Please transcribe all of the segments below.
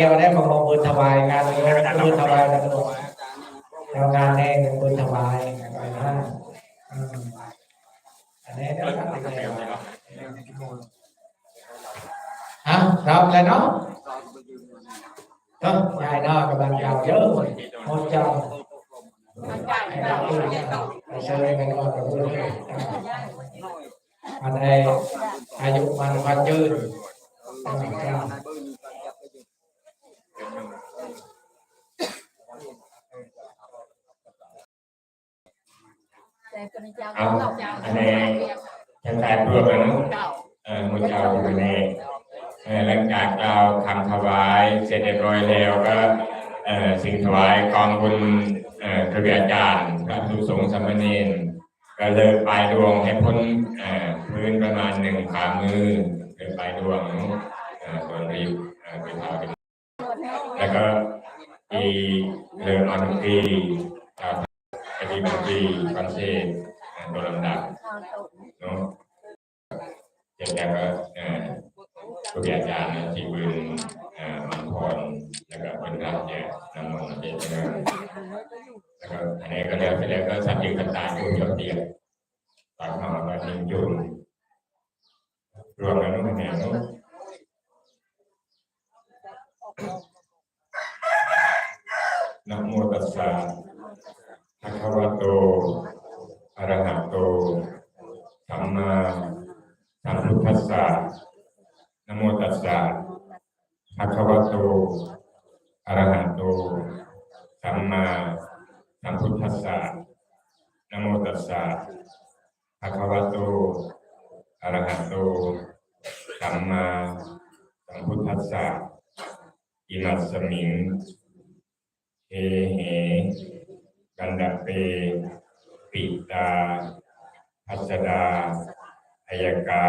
เดียวได้ของมงคลถวายงานนี้มงคลถวายแล้วก็ทำงานในมงคลถวายนะอันนี้ได้ครับฮะครับแล้วเนาะก็ยายนาะกำลังยาวเยอะหมดจังให้เราพูดไปเชิญกันก่อนกับพูดมันให้อายุมันวันยืน นะครับแต่คนเจ้าอาเราเจ้าอันะแตกรวมกันเนอะเจ้าเออมุเจ้าอยู่ในเออหลังจากเราทำถวายเสร็จเรียบร้อยแล้วก็เออสิ่งถวายกองบุญเอ่อพระบิดาจารย์พระสุสงฆ์สามเณรก็เลิกปลายดวงให้พ้นเอ่อพื้นประมาณหนึ่งฝ่ามือเลิกปลายดวงเอ่อส่วนรีบเอ่อเป็นเท้าเป็นแล้วก็อีเลิกออนุตี ชาวปฏิบัติดีคอนเซ็ปต์เอ่อตัวลำดับเนาะเสร็จแล้วก็เอ่อครูบาอาจารย์ที่บืนเอ่อมังพรแล้วก็เป็นรับแจกน้ำมนต์เป็นเงินแล้วก็อันนี้ก็แล้วเสร็จแล้วก็สัตย์ยืนกันตายอยู่ยอดเดียวปากหม้อก็ทิ้งจุนรวมกันนู้นแน่เนาะนะโมตัสสะ ภะคะวะโตอะระหะโตสัมมาสัมพุทธัสสะนโมตัสสะภะคะวะโตอะระหะโตสัมมาสัมพุทธัสสะนโมตัสสะภะคะวะโตอะระหะโตสัมมาสัมพุทธัสสะอิมัสสมิงเฮเหกันดะเปปิตาพัสดาอายกาอายิกายาติกามเกสักุระอัจฉาปุกุมรณะโลเกสุติยัมปิอิมัสสมิงเฮ เหกันดาเปปิตาพัสดาอายกา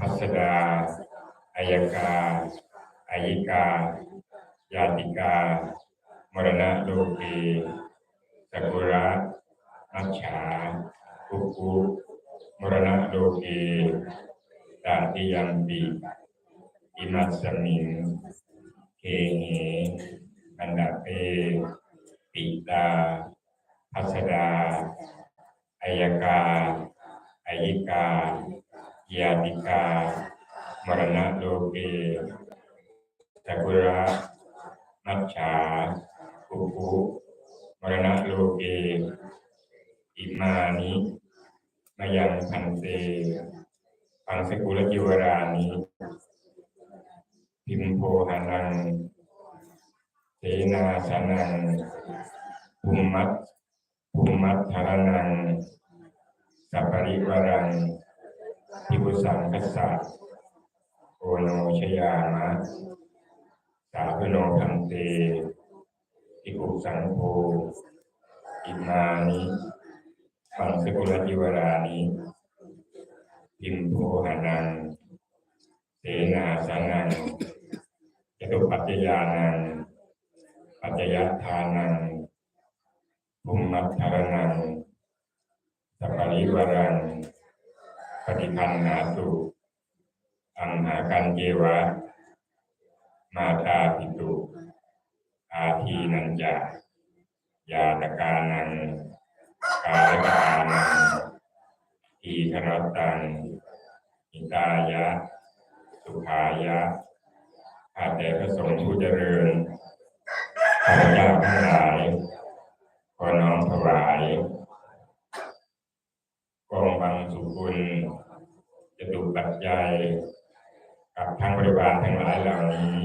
อายิกายาติกามรณะโลกีสักุระมั ยาติกามรณะโลเกสักุระมัจฉาปุกุมรณะโลเก อิมานิมายังพันเตปังสกุลจิวรานิพิมโพหานังเสนาสนังภูมิมัตภูมิมัตธารนังสัปริวรัง ทิบุสังคัสสะโอโนชยามะสาธุโนพันเตอิกุสังโฆอิมานิปังสกุลจิวรานิพิมโพหานังเสนาสานังจตุปัจจยานังปัจจยทานังภูมิมัทธารนังสัปปะริวารัง ฏิคันนาตุอังหากันเยวะ มาตาปิตุอาทีนันจายาตกานังกาลกานังทีครตังอิตายะ สุขายะข้าแต่พระสงฆ์ผู้เจริญข้าพเจ้าทั้งหลายขอน้อมถวายกองบัง สุกุลจะตุปัจจัยกับทางบริวารทั้งหลายเหล่านี้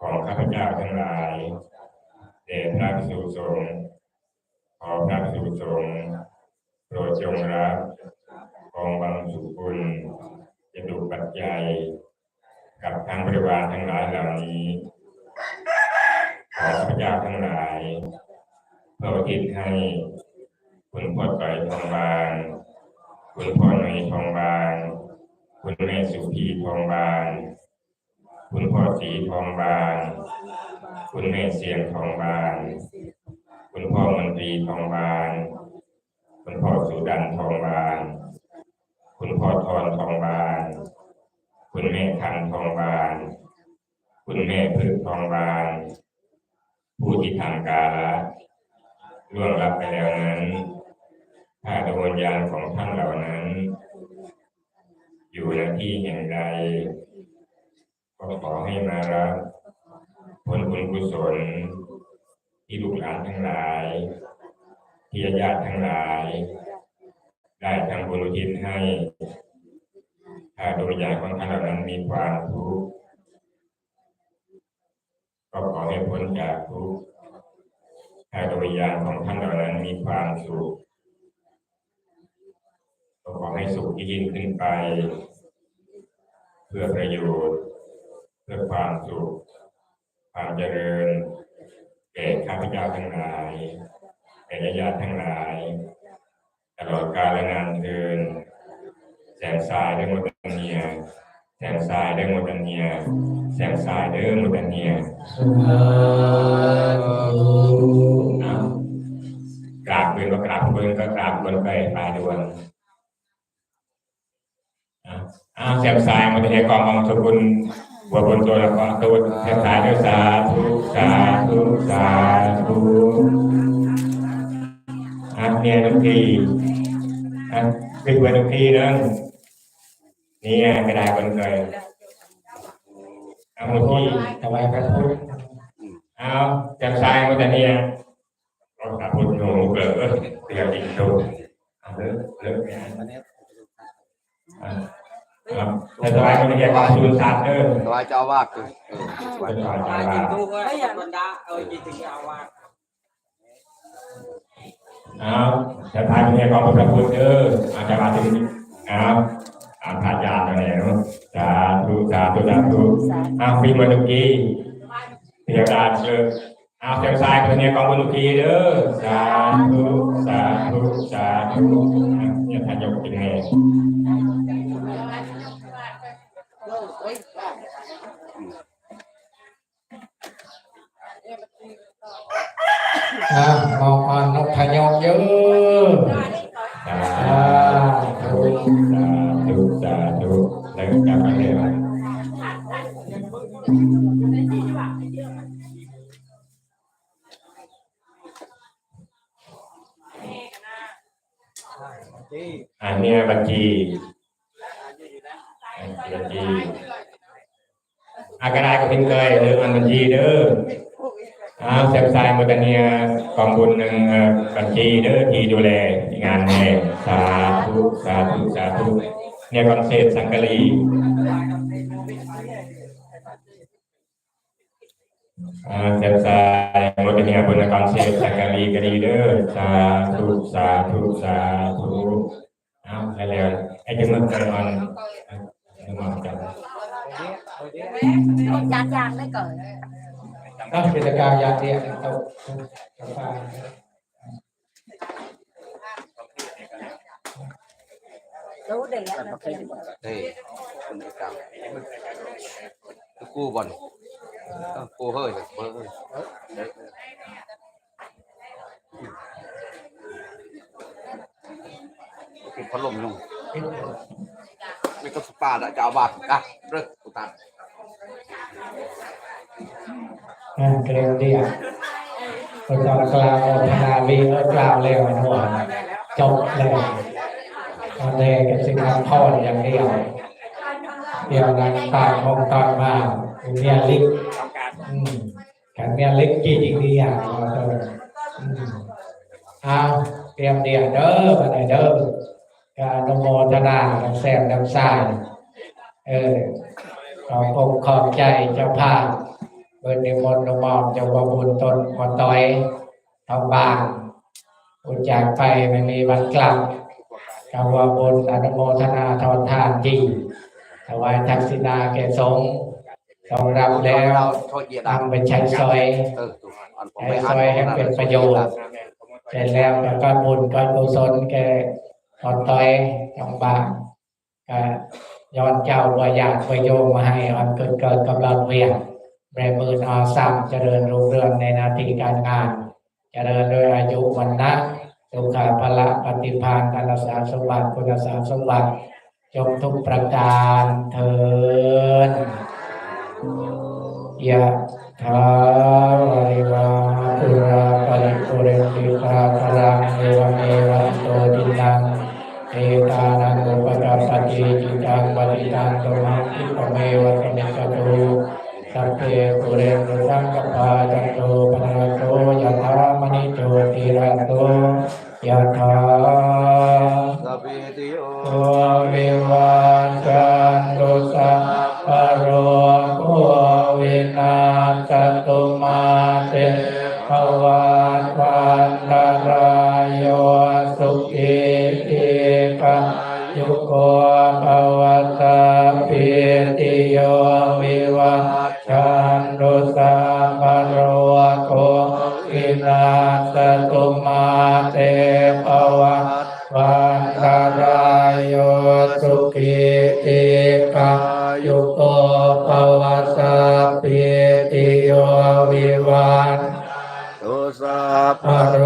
ของข้าพเจ้าทั้งหลายเดชพระภิกษุสงฆ์ขอพระภิกษุสงฆ์โปรดจงรับกองบังสุกุลจะตุปัจจัยกับทางบริวารทั้งหลายเหล่านี้ ขอข้าพเจ้าทั้งหลายเพื่อทิศให้ คุณพ่อต่อยทองบาง คุณพ่อหนุ่ยทองบาง คุณแม่สุพีทองบาง คุณพ่อสีทองบาง คุณแม่เสียงทองบาง คุณพ่อมนตรีทองบาง คุณพ่อสุดันทองบาง คุณพ่อทอนทองบาง คุณแม่คันทองบาง คุณแม่พึ่งทองบาง ผู้ที่ทางกาละล่วงลับไปแล้วนั้น ถ้าดวงวิญญาณของท่านเหล่านั้น อยู่ในที่แห่งใดก็ขอให้มารับผลบุญกุศล ที่ลูกหลานทั้งหลาย ที่ญาติทั้งหลาย ได้ทำบุญทิศให้ถ้าดวงวิญญาณของท่านเหล่านั้นมีความทุกข์ก็ขอให้พ้นจากทุกข์ถ้าดวงวิญญาณของท่านเหล่านั้นมีความสุข ก็ขอให้สุขที่ยิ่งขึ้นไป เพื่อประโยชน์ เพื่อความสุข ความเจริญแก่ข้าพเจ้าทั้งหลายแก่ญาติทั้งหลาย ตลอดกาลนานเทินแสงสายได้หมดอันเนียแสงสายได้หมดอันเนียแสงสายเด้อหมดอันเนียกราบเพื่อนก็กราบเพื่อนก็กราบเพื่อนไปปลายดวง เอาเอาแสายมันจะให้กองของสกุลบัวบนตัวล้วก็ตัวแสงสายด้วยสาธุสาธุสาธุอะเนี่ยทุกทีอะไปคุยทุกทีนึงนี่ไงกระดาษบนเลยเอาทุกทีถวายพระพุทธเอาแสงสายมันจะเนี่ยเรากราบพุทธโนเกลือเตียอีกดูเอาเลิกเลิกงานมาเนี่ย ครับแต่สบายมันจะแยกความสุนทานเด้อถวายเจ้าอาวาสคือเออถวายเป็นเจ้าความอาวาสจำว่า tu ke benda ơi gì thì awak เอาแต่ท้ายเป็นไงกองพระพุทธเด้ออาจารย์มาถึงเอาอาพาญาติกันแล้วสาธุสาธุสาธุเอาปีมาตุกี้เทียบดาเชื่อเอาเสียงสายเป็นไงกองบุญตุกี้เด้อสาธุสาธุสาธุอะเนี่ยท่านยกเป็นไง อามองมานกพยองเยอะสาธุสาธุสาธุแล้วจากกันเลยว่าอันนี้บัญชีบัญชีอากระไดก็พิมพ์เคยหรือมันบัญชีเด้อ อาวเซฟไซน์มาตันเนียกองบุญหนึ่งบัญชีเด้อที่ดูแลงานแน่สาธุสาธุสาธุเนี่ยคอนเซ็ปต์สังกะลีอ่าเซฟไซน์มาตันเนียบนคอนเซ็ปต์สังกะลีก็ดีเด้อสาธุสาธุสาธุเอาแล้วไอ้จะมึงกันมันมันจับจานยางไม่เกิดนั กกิจการยาเดียนตกกาแฟรู้ดีอะนะเตรียมเฮ้ยคนก่าคือกู้บอลกู้เฮ้ยเฮ้ยเฮ้ยปิดพัดลมลงไม่ก็สปาดอะจ้าอาวาสอะเลิกกูตัด งานเกลียวเดียคนเรากล่าวโมทนาวีเออกล่าวแล้วหัวจบแล้วตอนนี้ก็สิครับพ่ออย่างเดียวเดียวนั้นตายคงตอนมาเนี่ยลิกกันเนี่ยลิกกี่จริงดีอะเอาเอเอาเตรียมเดียวเด้อมาไหนเด้อการนโมทนาแซมดังสายเออขอบคุณขอบใจเจ้าภาพ เปิดนิมนต์นมอมเจ้าบาบุญตนขอต่อยทองบางอุจจากไปไม่มีวันกลับกาวาบุญอนุโมทนาทอนทานจริงถวายทักษิณาแก่สงฆ์ต้องรับแล้วโทษเหยียดอะนำไปใช้ซอยใช้ซอยให้เป็นประโยชน์เสร็จแล้วก็ก็บุญก็กุศลแก่ตอนต้อยจองบางก็ย้อนเจ้าว่าอยากไปโยมมาให้มันเกิดเกิดกำลังเวียน แรงมืออาสร้างเจริญรุ่งเรืองในนาทีการงาน เจริญโดยอายุวันนะสุขาภละปฏิภาณการรักษาสมบัติคุณสมสมบัติจงทุกประการเถินยะถาวริวาปุราปริปุเรนติกาคารังเอวเมวะโตดินังเอตานังอุปการปฏิจิตังปฏิตังตุมังคิปเมวะสมิจจตุ สัพเพปุเรนตุสังกปาจันโตปนรโตยะถามณิโชติระโตยะถาสัพพิติโยตัววิวันจันตุสัพพะโร วินาศตุมาเตภวันวันตารายโยสุขีติกายุโกภวสัพพิติโยวิวันตุสัพพโร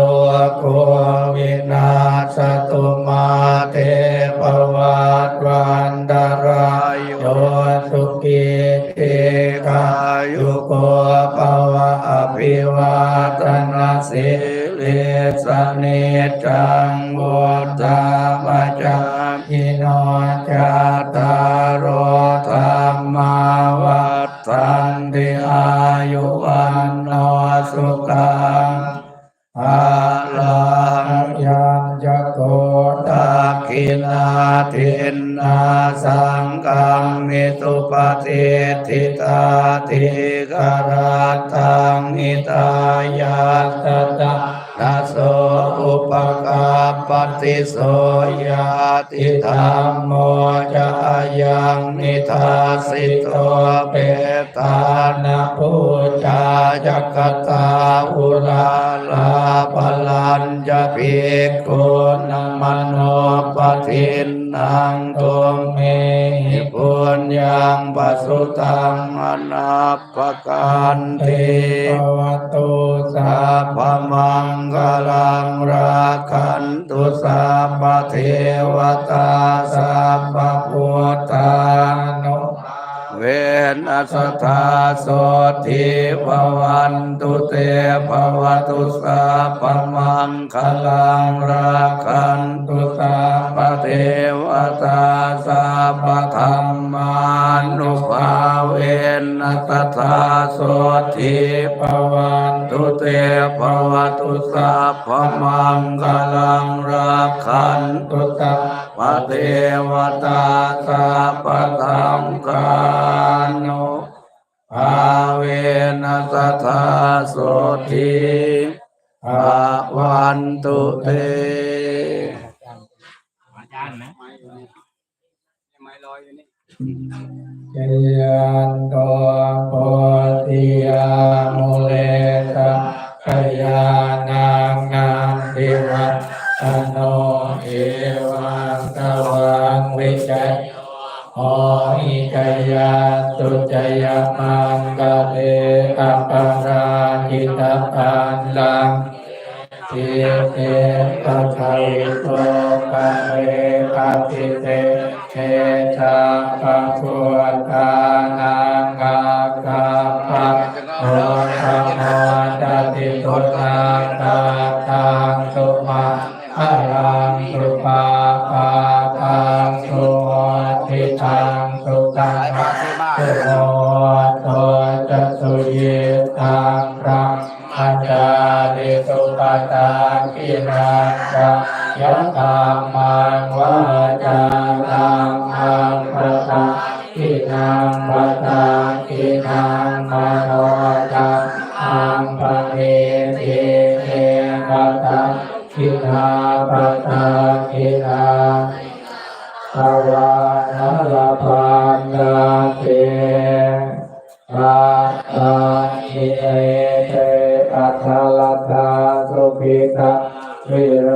โควินาสตุมาเตภวัตวันตารายโยสุขีติกายุโกภวะอภิวาทนา สิเลสเนจังวุฒามจา ภิกขุนัมโนปทินนังตุมเมปุญญังปัสุตังอนาปกันติภวตุสัพพมังคลังราคันตุสัพพเทวตาสัพพพุทธานุ เวนัสธาโสทิภวันตุเตภวตุสัพพมังคลังราคันตุสัพพเทวตาสัพพธรรมานุภาเวนัสธาโสทิภวันตุเตภวตุสัพพมังคลังราคันตุสัพพเทวตาสัพพธรรมกานุภาเวนัสธาโสทิภวันตุเตอาจารย์นะไม่ลอยอยู่นี่จยันโตโพธิยามุเลตะขยานังนามทิวัตตโนเอวังตวังวิจัย โอหิจยาตุจยมังกะเตอัปปาราจิตาปันลังสิเตปะคาวิโตปะเรปะติเตเทชาปะพุทธานังกาคาปะโอ ตากินาจายะธรรมังวาจานังอังปะตากินังปะตากินังมโนจังอังปะเนติเอปะตากินาปะตากินาภาวะนาลาภา อาทิเอเตอัทาลตาสุขิตาวิโร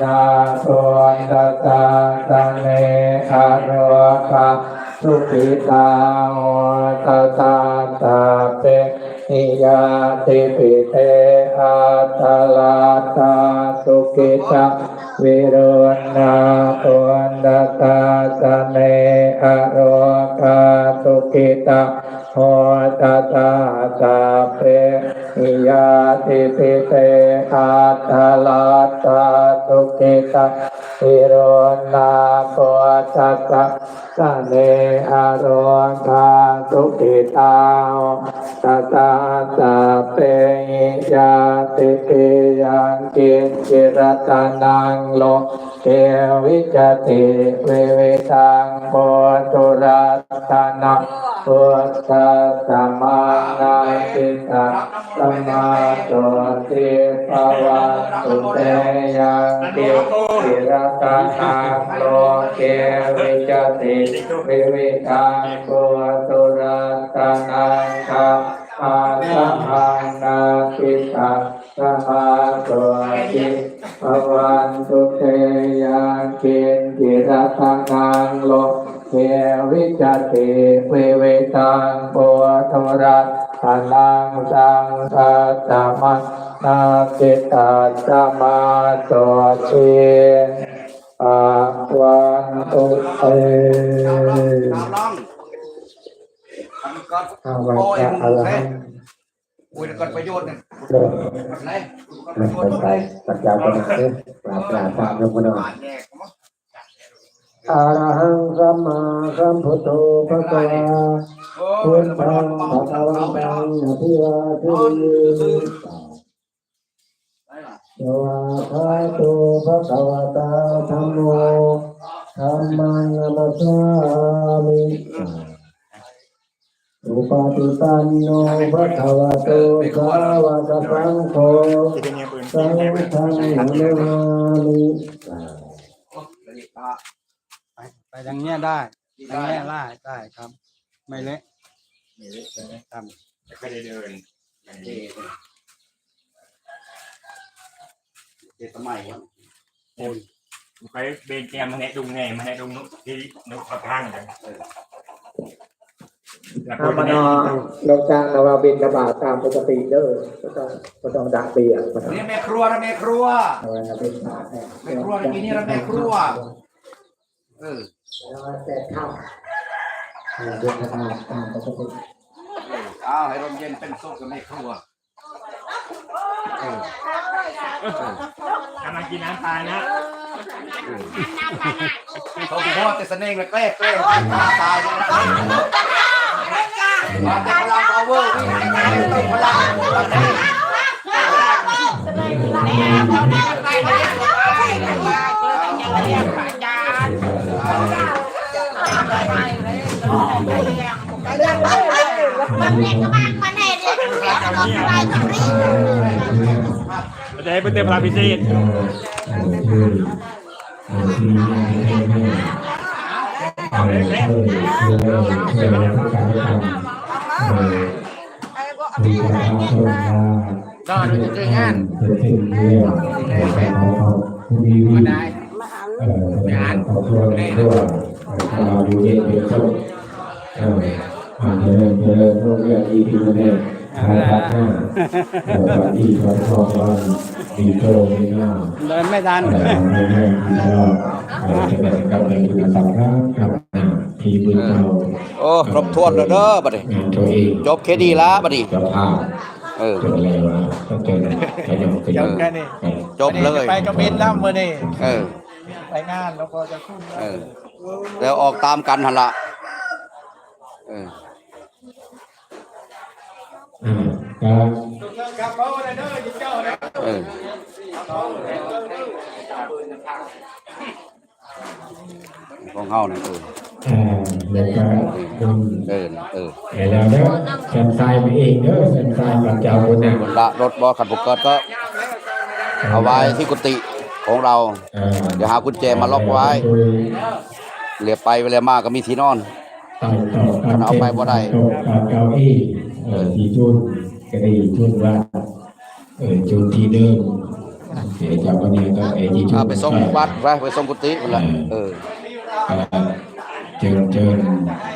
จาโทตตาตังเนคารคาสุขิตาโอตตาตาเปนิยาติปิเตอาตลาตาสุขิตาวิโรณาโทตตาตังเนอโรคาสุขิตาโอตตาตาเปนิยาติปิเตอาตาลาตาสุขิตาวิโรจาโทตตาสเนอโรคาสุขิตาตาตาตาเปยาติปิยังกินจิรตานังโลเกวิจติเวเวตังโพตุรัตนะพุทธัสสะมานาติตาสมมาโตติภวัตุเตยังกินจิรตังโลเกวิจติวิวิตังปุตุรัตนังคาอาสัมมานาคิตัง สมาตัวติภวันตุเตยังกินจิรตังนังโลเทวิจติวิวิตังปุตุรัตนังสังฆาตมันาคิตังสมาตัวติอาวันตุเตเราลองทำก่อนอาวันโอ้ยจะมึอะงไรเลยอุ้ยก่อนประโยชน์เนี่ยเดินเลยก่อนประโยชน์ไปสัจจะเป็นเรื่องปราบปราบตามยมนอ่านแยกมั้งอาหังสัมมาสัมพุทโธพระกวาโอ้พุยทมันธังพระเราวันไม่ตันองอภิวาเทมิโยวาคาโตพระกวตาธรรมโมธรรมังนัมสสามิ อุปาติปันโนภะคะวะโตสาวะกสังโฆสังฆังนามิไปไปทางเนี้ยได้ทางเนี้ยได้ได้ครับ ไม่เละไม่เละครับไม่ได้เดินเจตสมัยครับไปเบนแกมมาแนะดุงแน่มาแนะดุงที่นกกระทั่งกัน แล้วอามานอลงจางนาวาบินกระบาดตามปกติเด้อก็ต้องก็ต้องดักเบียร์ก็ต้องนี่แม่ครัวนะแม่ครัวเอาไว้เป็นบาทแม่ครัวในปีนี้เราแม่ครัวเออแล้วแต่ข้าวเดินกระบาดตามปกติอ้าวให้ลมเย็นเป็นสุขกับแม่ครัวเออกำลังกินน้ำตาลนะเขาบอกว่าแต่เสน่ห์เลยแกล้งแกล้งตาตาย เลยนะมาแต่พลัง power วิ่งเป็นพลังพลังเราจะให้เป็นเต็มพลังพิเศษ นอนอยู่ที่งานมาได้งานขอบคุณแม่ด้วยเราอยู่เย็นเป็นสุขเออมาเจริญเจริญรุ่งเรืองอีพีนี้ทายทักหน้าเออวันที่วันทองวันดีโตดีงามเดินไม่ทันเออไม่ไม่ไม่ก็เออจะเป็นกำลังดูสัมภาระกับ ทีบุญเราโอ้ครบถ้วนแล้วเด้อบัดนี้งานตัวเองจบเคดีแล้วบัดนี้จะพาเออจบอะไรวะต้องเจอจะยอมกันจบแค่นี้จบเลย ไปกับบินแล้วมื่อนี้เออ ไปงานแล้วก็จะขึ้นเออ แล้วออกตามกันหันละเออ อ่าการเออขอ งเฮานี่เอออ่าแล้วก็คุณเออเออเดี๋ยวเราเด้อแซมไซไปเองเด้อแซมไซกับเจ้าคนน่ะบนละรถบอขันบุกเกิดก็เอาไว้ที่กุฏิของเราเออเดี๋ยวหากุญแจมาล็อกไว้ เหลียไปเวลามาก็มีที่นอนต่อต่อการเอาไปบ่ได้ต่อการเก้าอี้เออที่จุนก็ดีจุนว่าเออจุนที่เดิม เดี๋ยวจะวันนี้ก็เอจีจูอ่าไปส่งวัดไปไปส่งกุฏิพุ่นละเออเอ่อเจิญเจิญ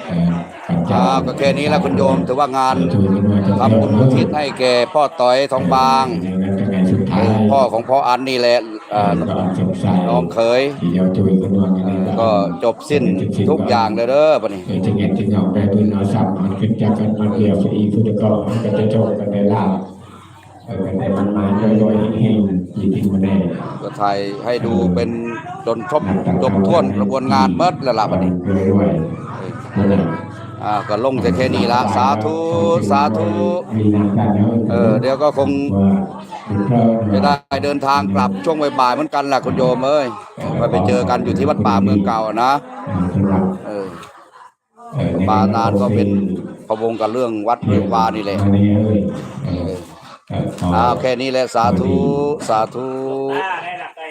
เอ่อปัจจัอ่ายก็แค่นี้แหละคุณโยมถือว่างานจูกันว่าจะทำบุญอุทิศให้แก่พ่อต้อยทองบางในนั้นก็งานสุดท้ายพ่อของพ่ออันนี่แหละอ่าก็สงสัยน้องเขยที่เราจูกันว่ากันนี้ก็จบสิ้นทุกอย่างเลยเด้อบัดนี้เออที่เงินที่เงาไปพื้นเอาซ้ำมันขึ้นจากกันมาเดียวอีพุทธก็มันก็จะโชคกันได้ลาบเออ กันได้มันมาโดยๆเฮงๆจริงๆมาแน่ก็ถ่ายให้ดูเป็นจนครบจบท้วนกระบวนงานเบิดแล้วล่ะบัดนี้ด้วยนั่นแหละอ่าก็ลงแต่แค่นี้ละสาธุสาธุมีนามกันแล้วเออเดี๋ยวก็คงว่าเป็นเพราะจะได้เดินทางกลับช่วงบ่ายๆเหมือนกันแหละคุณโยมเอ้ยไปไปเจอกันอยู่ที่วัดป่าเมืองเก่าอะนะสำหรับเออเอ่อปานานก็เป็นพะวงกับเรื่องวัดเมืองวานี่แหละอันนี้ เอ้ยเออเอ่อขออ้าวแค่นี้แหละ สาธุ สาธุอ่าได้หลักก